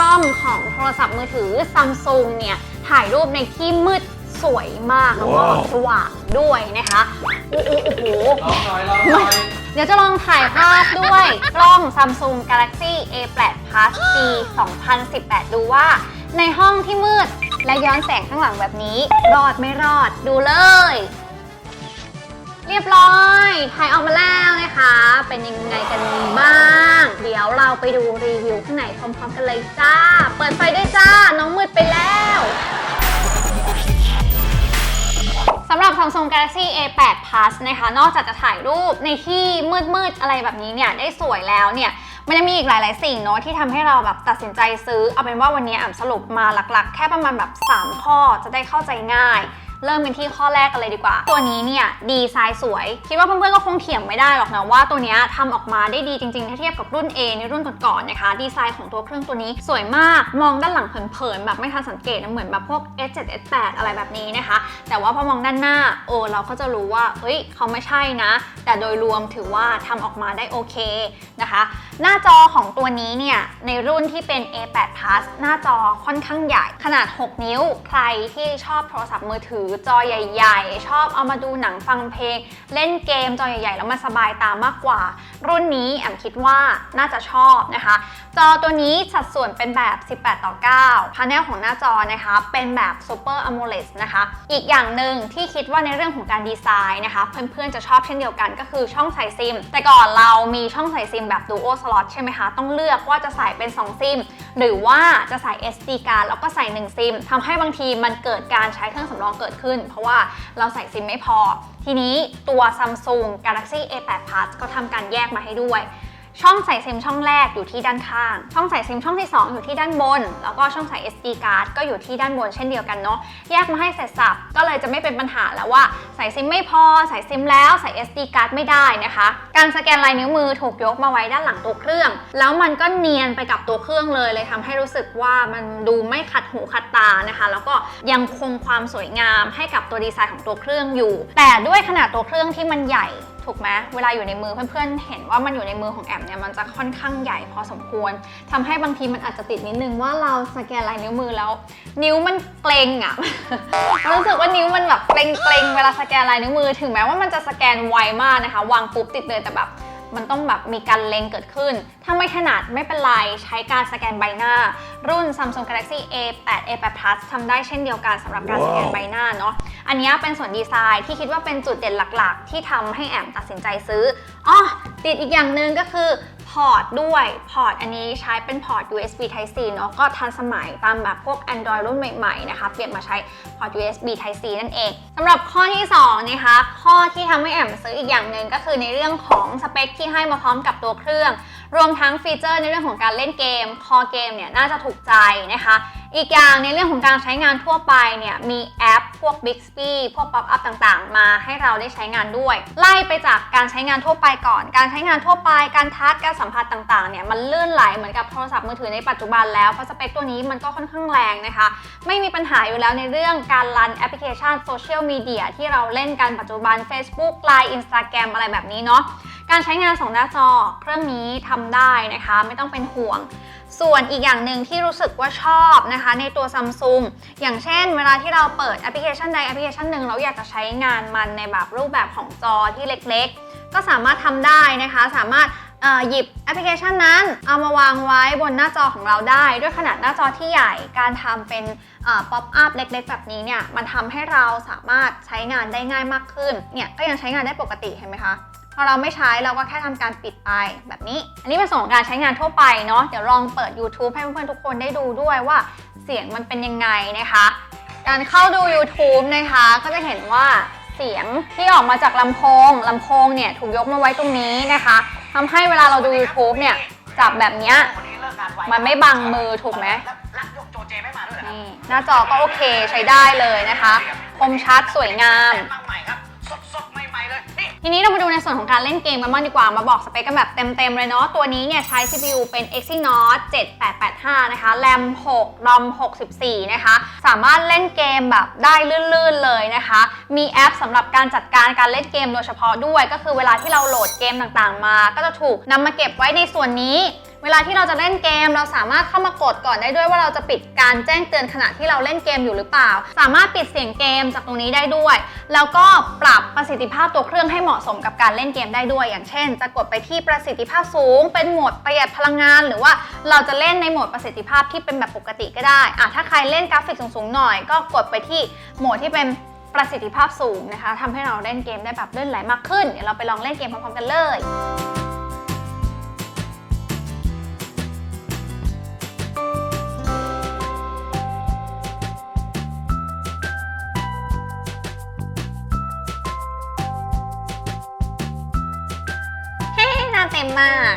ล้องของโทรศัพท์มือถือซัมซุงเนี่ยถ่ายรูปในที่มืดสวยมากแล้วก็ว้าวสว่างด้วยนะคะโอ้โหโอ้โหลองหน่อยลองหน่อยเดี๋ยวจะลองถ่ายภาพด้วยกล้อง Samsung Galaxy A8 Plus P 2018 ดูว่า ในห้องที่มืดและย้อนแสงข้างหลังแบบนี้ รอดไม่รอดดูเลย เรียบร้อยถ่ายออกมาแล้วนะคะ เป็นยังไงกันบ้าง เดี๋ยวเราไปดูรีวิวข้างในพร้อมๆกันเลยจ้า เปิดไฟด้วยจ้า น้องมืดไปแล้วสำหรับ Samsung Galaxy A8 Plus นะคะ นอกจากจะถ่ายรูปในที่มืดๆ อะไรแบบนี้เนี่ย ได้สวยแล้วเนี่ย มันจะมีอีกหลายๆ สิ่งเนาะที่ทำให้เราแบบตัดสินใจซื้อ เอาเป็นว่าวันนี้อ่านสรุปมาหลักๆ แค่ประมาณแบบ 3 ข้อจะได้เข้าใจง่าย เริ่มกันที่ข้อแรกกันเลยดีกว่า ตัวนี้เนี่ยดีไซน์สวย คิดว่าเพื่อนๆก็คงเถียงไม่ได้หรอกนะว่าตัวนี้ยทำออกมาได้ดีจริงๆถ้าเทียบกับรุ่น A ในรุ่นก่อนๆนะคะ ดีไซน์ของตัวเครื่องตัวนี้สวยมากมองด้านหลังเผินๆแบบไม่ทันสังเกตนะเหมือนแบบพวก S7 S8 อะไรแบบนี้นะคะ แต่ว่าพอมองด้านหน้าเอเราก็จะรู้ว่าเฮ้ยเขาไม่ใช่นะ แต่โดยรวมถือว่าทำออกมาได้โอเคนะคะ หน้าจอของตัวนี้เนี่ยในรุ่นที่เป็น A8 Plus หน้าจอค่อนข้างใหญ่ขนาด 6 นิ้ว ใครที่ชอบโทรศัพท์มือถือจอใหญ่ ๆ ชอบเอามาดูหนังฟังเพลง เล่นเกมจอใหญ่ ๆ แล้วมันสบายตามากกว่า รุ่นนี้แอมคิดว่าน่าจะชอบนะคะ จอตัวนี้สัดส่วนเป็นแบบ 18 ต่อ 9พาเนลของหน้าจอนะคะเป็นแบบ Super AMOLED นะคะ อีกอย่างหนึ่งที่คิดว่าในเรื่องของการดีไซน์นะคะ เพื่อนๆจะชอบเช่นเดียวกันก็คือช่องใส่ซิม แต่ก่อนเรามีช่องใส่ซิมแบบ Duo Slot ใช่ไหมคะ ต้องเลือกว่าจะใส่เป็น 2 ซิม หรือว่าจะใส่ SD card แล้วก็ใส่ 1 ซิมทำให้บางทีมันเกิดการใช้เครื่องสำรองเกิดขึ้น เพราะว่าเราใส่ซิมไม่พอ ทีนี้ตัว Samsung Galaxy A8 Plus ก็ทำการแยกมาให้ด้วย ช่องใส่ซิมช่องแรกอยู่ที่ด้านข้าง ช่องใส่ซิมช่องที่ 2 อยู่ที่ด้านบน แล้วก็ช่องใส่ SD card ก็อยู่ที่ด้านบนเช่นเดียวกันเนาะ แยกมาให้เสร็จสับ ก็เลยจะไม่เป็นปัญหาแล้วว่าใส่ซิมไม่พอ ใส่ซิมแล้วใส่ SD card ไม่ได้นะคะ การสแกนลายนิ้วมือถูกยกมาไว้ด้านหลังตัวเครื่อง แล้วมันก็เนียนไปกับตัวเครื่องเลย เลยทำให้รู้สึกว่ามันดูไม่ขัดหูขัดตานะคะ แล้วก็ยังคงความสวยงามให้กับตัวดีไซน์ของตัวเครื่องอยู่ แต่ด้วยขนาดตัวเครื่องที่มันใหญ่ ถูกไหมเวลาอยู่ในมือเพื่อนๆ เห็นว่ามันอยู่ในมือของแอมเนี่ยมันจะค่อนข้างใหญ่พอสมควรทำให้บางทีมันอาจจะติดนิดนึงว่าเราสแกนลายนิ้วมือแล้ว นิ้วมันเกรงอะรู้สึกว่านิ้วมันแบบเกรงๆเวลาสแกนลายนิ้วมือ ถึงแม้ว่ามันจะสแกนไวมากนะคะ วางปุ๊บติดเลยแต่แบบ มันต้องแบบมีการเล็งเกิดขึ้น ถ้าไม่ถนัดไม่เป็นไร ใช้การสแกนใบหน้า รุ่น Samsung Galaxy A8 A8 Plus ทำได้เช่นเดียวกันสำหรับการสแกนใบหน้าเนาะ อันนี้เป็นส่วนดีไซน์ที่คิดว่าเป็นจุดเด่นหลักๆ ที่ทำให้แอมตัดสินใจซื้ออ๋อติดอีกอย่างหนึ่งก็คือ พอร์ตด้วยพอร์ตอันนี้ใช้เป็นพอร์ต USB Type C เนาะก็ทันสมัยตามแบบพวก Android รุ่นใหม่ๆนะคะเปลี่ยนมาใช้พอร์ต USB Type C นั่นเองสำหรับข้อที่2นะคะข้อที่ทำให้แอมซื้ออีกอย่างหนึ่งก็คือในเรื่องของสเปคที่ให้มาพร้อมกับตัวเครื่อง รวมทั้งฟีเจอร์ในเรื่องของการเล่นเกมคอเกมเนี่ยน่าจะถูกใจนะคะ อีกอย่างในเรื่องของการใช้งานทั่วไปเนี่ยมีแอปพวก Bixby พวก Pop Up ต่างๆ มาให้เราได้ใช้งานด้วย ไล่ไปจากการใช้งานทั่วไปก่อน การใช้งานทั่วไปการทัชการสัมผัสต่างๆเนี่ยมันลื่นไหลเหมือนกับโทรศัพท์มือถือในปัจจุบันแล้วเพราะสเปคตัวนี้มันก็ค่อนข้างแรงนะคะ ไม่มีปัญหาอยู่แล้วในเรื่องการรันแอปพลิเคชันโซเชียลมีเดียที่เราเล่นกันปัจจุบัน Facebook Line Instagram อะไรแบบนี้เนาะการใช้งานสองหน้าจอเครื่องนี้ทำได้นะคะ ไม่ต้องเป็นห่วง ส่วนอีกอย่างหนึ่งที่รู้สึกว่าชอบนะคะในตัว Samsung อย่างเช่น เวลาที่เราเปิดแอปพลิเคชันใดแอปพลิเคชันหนึ่งเราอยากจะใช้งานมันในแบบรูปแบบของจอที่เล็กๆ ก็สามารถทำได้นะคะ สามารถหยิบแอปพลิเคชันนั้นเอามาวางไว้บนหน้าจอของเราได้ ด้วยขนาดหน้าจอที่ใหญ่การทำเป็นป๊อปอัพเล็กๆ แบบนี้เนี่ยมันทำให้เราสามารถใช้งานได้ง่ายมากขึ้นเนี่ยก็ยังใช้งานได้ปกติเห็นไหมคะ อเราไม่ใช้เราก็แค่ทำการปิดไปแบบนี้ อันนี้เป็นส่วนของการใช้งานทั่วไปเนาะเดี๋ยวลองเปิด YouTube ให้เพื่อนๆทุกคนได้ดูด้วยว่าเสียงมันเป็นยังไงนะคะ การเข้าดู YouTube นะคะ ก็จะเห็นว่าเสียงที่ออกมาจากลำโพงลำโพงเนี่ยถูกยกมาไว้ตรงนี้นะคะทำให้เวลาเราดู YouTube เนี่ยจับแบบเนี้ยมันไม่บังมือถูกไหมหนี่หน้าจอก็โอเคใช้ได้เลยนะคะ คมชัดสวยงาม ทีนี้เรามาดูในส่วนของการเล่นเกมกันบ้างดีกว่า มาบอกสเปคกันแบบเต็มๆเลยเนาะ ตัวนี้เนี่ยใช้ CPU เป็น Exynos 7885 นะคะแรม6 ROM 64 นะคะ สามารถเล่นเกมแบบได้ลื่นๆเลยนะคะ มีแอปสำหรับการจัดการการเล่นเกมโดยเฉพาะด้วย ก็คือเวลาที่เราโหลดเกมต่างๆมา ก็จะถูกนำมาเก็บไว้ในส่วนนี้ เวลาที่เราจะเล่นเกม เราสามารถเข้ามากดก่อนได้ด้วยว่าเราจะปิดการแจ้งเตือนขณะที่เราเล่นเกมอยู่หรือเปล่า สามารถปิดเสียงเกมจากตรงนี้ได้ด้วย แล้วก็ปรับประสิทธิภาพตัวเครื่องให้เหมาะสมกับการเล่นเกมได้ด้วย อย่างเช่น จะกดไปที่ประสิทธิภาพสูง เป็นโหมดประหยัดพลังงาน หรือว่าเราจะเล่นในโหมดประสิทธิภาพที่เป็นแบบปกติก็ได้อะถ้าใครเล่นกราฟิกสูงๆหน่อย ก็กดไปที่โหมดที่เป็นประสิทธิภาพสูงนะคะทำให้เราเล่นเกมได้แบบลื่นไหลมากขึ้น เดี๋ยวเราไปลองเล่นเกมพร้อมๆกันเลย มมาก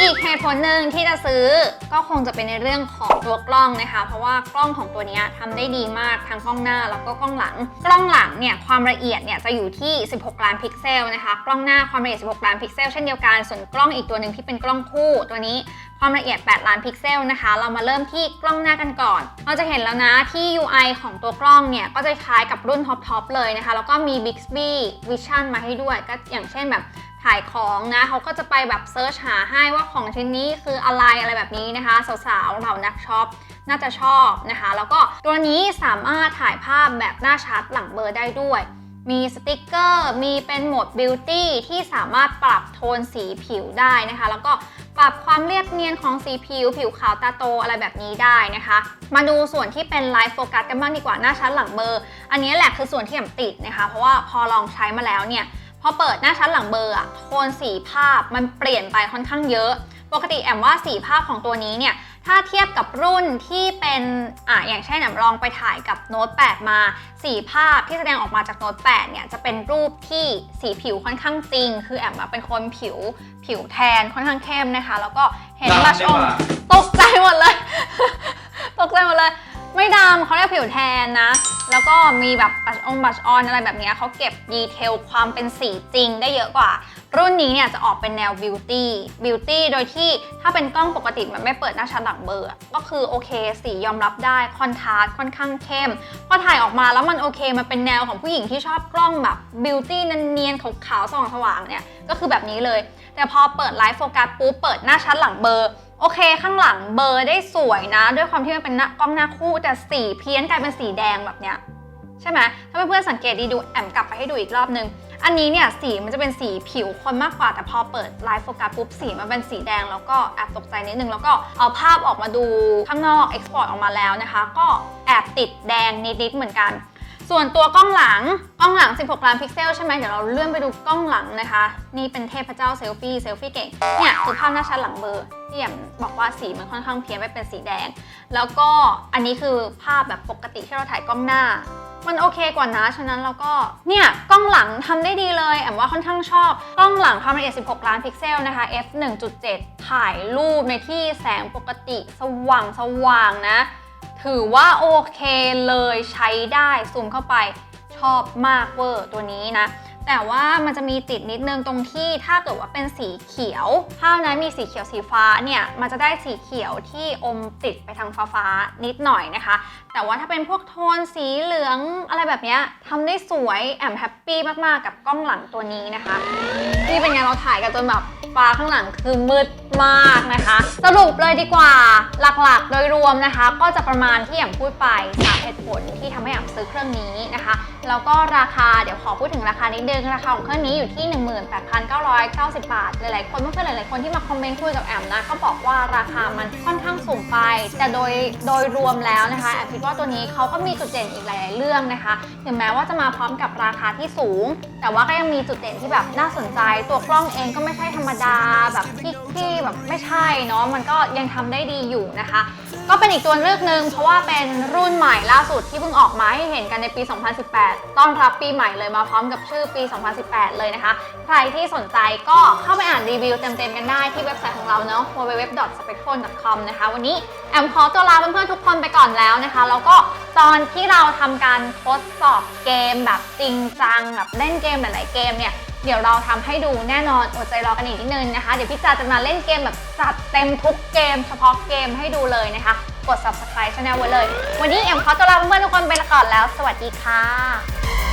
อีกเหตุผลหนึ่งที่จะซื้อก็คงจะเป็นในเรื่องของตัวกล้องนะคะ เพราะว่ากล้องของตัวนี้ยทำได้ดีมากทั้งกล้องหน้าแล้วก็กล้องหลัง กล้องหลังเนี่ยความละเอียดเนี่ยจะอยู่ที่ 16 ล้านพิกเซลนะคะ กล้องหน้าความละเอียด 16 ล้านพิกเซลเช่นเดียวกัน ส่วนกล้องอีกตัวหนึ่งที่เป็นกล้องคู่ตัวนี้ความละเอียด 8 ล้านพิกเซลนะคะ เรามาเริ่มที่กล้องหน้ากันก่อน เราจะเห็นแล้วนะที่ UI ของตัวกล้องเนี่ย ก็จะคล้ายกับรุ่นท็อปๆเลยนะคะ แล้วก็มี Bixby Vision มาให้ด้วย ก็อย่างเช่นแบบ ขายของนะเขาก็จะไปแบบเซิร์ชหาให้ว่าของชิ้นนี้คืออะไรอะไรแบบนี้นะคะ สาวๆเหล่านักช็อปน่าจะชอบนะคะ แล้วก็ตัวนี้สามารถถ่ายภาพแบบหน้าชัดหลังเบอร์ได้ด้วย มีสติกเกอร์ มีเป็นโหมดบิวตี้ที่สามารถปรับโทนสีผิวได้นะคะ แล้วก็ปรับความเรียบเนียนของสีผิว ผิวขาวตาโตอะไรแบบนี้ได้นะคะ มาดูส่วนที่เป็นไลฟ์โฟกัสกันบ้างดีกว่าหน้าชัดหลังเบอร์ อันนี้แหละคือส่วนที่แอมติดนะคะ เพราะว่าพอลองใช้มาแล้วเนี่ย พอเปิดหน้าชั้นหลังเบอร์อะโทนสีภาพมันเปลี่ยนไปค่อนข้างเยอะ ปกติแอมว่าสีภาพของตัวนี้เนี่ยถ้าเทียบกับรุ่นที่เป็นอะอย่างเช่นแอมลองไปถ่ายกับโน้ต8มา สีภาพที่แสดงออกมาจากโน้ต8เนี่ยจะเป็นรูปที่สีผิวค่อนข้างจริง คือแอมอะเป็นคนผิวผิวแทนค่อนข้างเข้มนะคะ แล้วก็เห็นดำบัชดีอกงว่าตกใจหมดเลย ไม่ดำเขาเรียกผิวแทนนะ แล้วก็มีแบบบัชองบัชออนอะไรแบบนี้เขาเก็บดีเทลความเป็นสีจริงได้เยอะกว่า รุ่นนี้เนี่ยจะออกเป็นแนวบิวตี้บิวตี้โดยที่ถ้าเป็นกล้องปกติมันไม่เปิดหน้าชัดหลังเบอร์ ก็คือโอเคสียอมรับได้คอนทราสต์ค่อนข้างเข้ม พอถ่ายออกมาแล้วมันโอเคมันเป็นแนวของผู้หญิงที่ชอบกล้องแบบบิวตี้เนียนๆขาวๆสว่างๆเนี่ยก็คือแบบนี้เลย แต่พอเปิดไลฟ์โฟกัสปุ๊บเปิดหน้าชัดหลังเบอร์ โอเค ข้างหลังเบอร์ได้สวยนะ ด้วยความที่มันเป็นหน้ากล้องหน้าคู่แต่สีเพี้ยนกลายเป็นสีแดงแบบเนี้ยใช่ไหมถ้าเพื่อนๆสังเกตดีดูแอมกลับไปให้ดูอีกรอบนึง อันนี้เนี่ยสีมันจะเป็นสีผิวคนมากกว่าแต่พอเปิดไลฟ์โฟกัสปุ๊บสีมันเป็นสีแดงแล้วก็แอบตกใจนิดนึง แล้วก็เอาภาพออกมาดูข้างนอกเอ็กซ์พอร์ตออกมาแล้วนะคะ ก็แอบติดแดงนิดๆเหมือนกัน ส่วนตัวกล้องหลัง กล้องหลัง 16 ล้านพิกเซลใช่ไหมเดี๋ยวเราเลื่อนไปดูกล้องหลังนะคะ นี่เป็นเทพเจ้าเซลฟี่ เซลฟี่เก่ง เนี่ยคือภาพหน้าชัดหลังเบอร์ที่แอมบอกว่าสีมันค่อนข้างเพี้ยนไปเป็นสีแดง แล้วก็อันนี้คือภาพแบบปกติที่เราถ่ายกล้องหน้า มันโอเคกว่านะ ฉะนั้นเราก็ เนี่ยกล้องหลังทำได้ดีเลย แอมว่าค่อนข้างชอบ กล้องหลังความละเอียด 16 ล้านพิกเซลนะคะ f 1.7 ถ่ายรูปในที่แสงปกติสว่างสว่างนะ ถือว่าโอเคเลยใช้ได้ซูมเข้าไปชอบมากเวอร์ตัวนี้นะ แต่ว่ามันจะมีติดนิดนึงตรงที่ถ้าเกิดว่าเป็นสีเขียวภาพนั้นมีสีเขียวสีฟ้าเนี่ยมันจะได้สีเขียวที่อมติดไปทางฟ้าฟ้านิดหน่อยนะคะ แต่ว่าถ้าเป็นพวกโทนสีเหลืองอะไรแบบนี้ทำได้สวยแอมแฮปปี้มากๆกับกล้องหลังตัวนี้นะคะนี่เป็นไงเราถ่ายกันจนแบบ ฟ้าข้างหลังคือมืดมากนะคะ สรุปเลยดีกว่าหลักๆ โดยรวมนะคะ ก็จะประมาณที่อย่างพูดไปสาเหตุผลที่ทำให้แอมซื้อเครื่องนี้นะคะแล้วก็ราคาเดี๋ยวขอพูดถึงราคานิดนึง ราคาของเครื่องนี้อยู่ที่ 18,990 บาทหลายๆคนเพื่อนๆหลายๆคนที่มาคอมเมนต์คุยกับแอมนะก็บอกว่าราคามันค่อนข้างสูงไป แต่โดยโดยรวมแล้วนะคะแอมคิดว่าตัวนี้เขาก็มีจุดเด่นอีกหลาย ๆ เรื่องนะคะ ถึงแม้ว่าจะมาพร้อมกับราคาที่สูง แต่ว่าก็ยังมีจุดเด่นที่แบบน่าสนใจ ตัวกล้องเองก็ไม่ใช่ธรรมดาแบบที่ที่แบบไม่ใช่เนาะมันก็ยังทำได้ดีอยู่นะคะ ก็เป็นอีกตัวเลือกหนึ่งเพราะว่าเป็นรุ่นใหม่ล่าสุดที่เพิ่งออกมาให้เห็นกันในปี 2018ต้อนรับปีใหม่เลยมาพร้อมกับชื่อปี 2018 เลยนะคะ ใครที่สนใจก็เข้าไปอ่านรีวิวเต็มๆกันได้ที่เว็บไซต์ของเราเนาะ www.spectrum.com นะคะ วันนี้แอมขอตัวลาเพื่อนๆทุกคนไปก่อนแล้วนะคะ แล้วก็ตอนที่เราทำการทดสอบเกมแบบจริงจังแบบเล่นเกมหลายๆเกมเนี่ยเดี๋ยวเราทำให้ดูแน่นอนอดใจรอกันอีกนิดนึงนะคะ เดี๋ยวพี่จาจะมาเล่นเกมแบบจัดเต็มทุกเกม เฉพาะเกมให้ดูเลยนะคะ กด subscribe channel ไว้เลย วันนี้แอมขอตัวลาเพื่อนๆทุกคนไปก่อนแล้ว สวัสดีค่ะ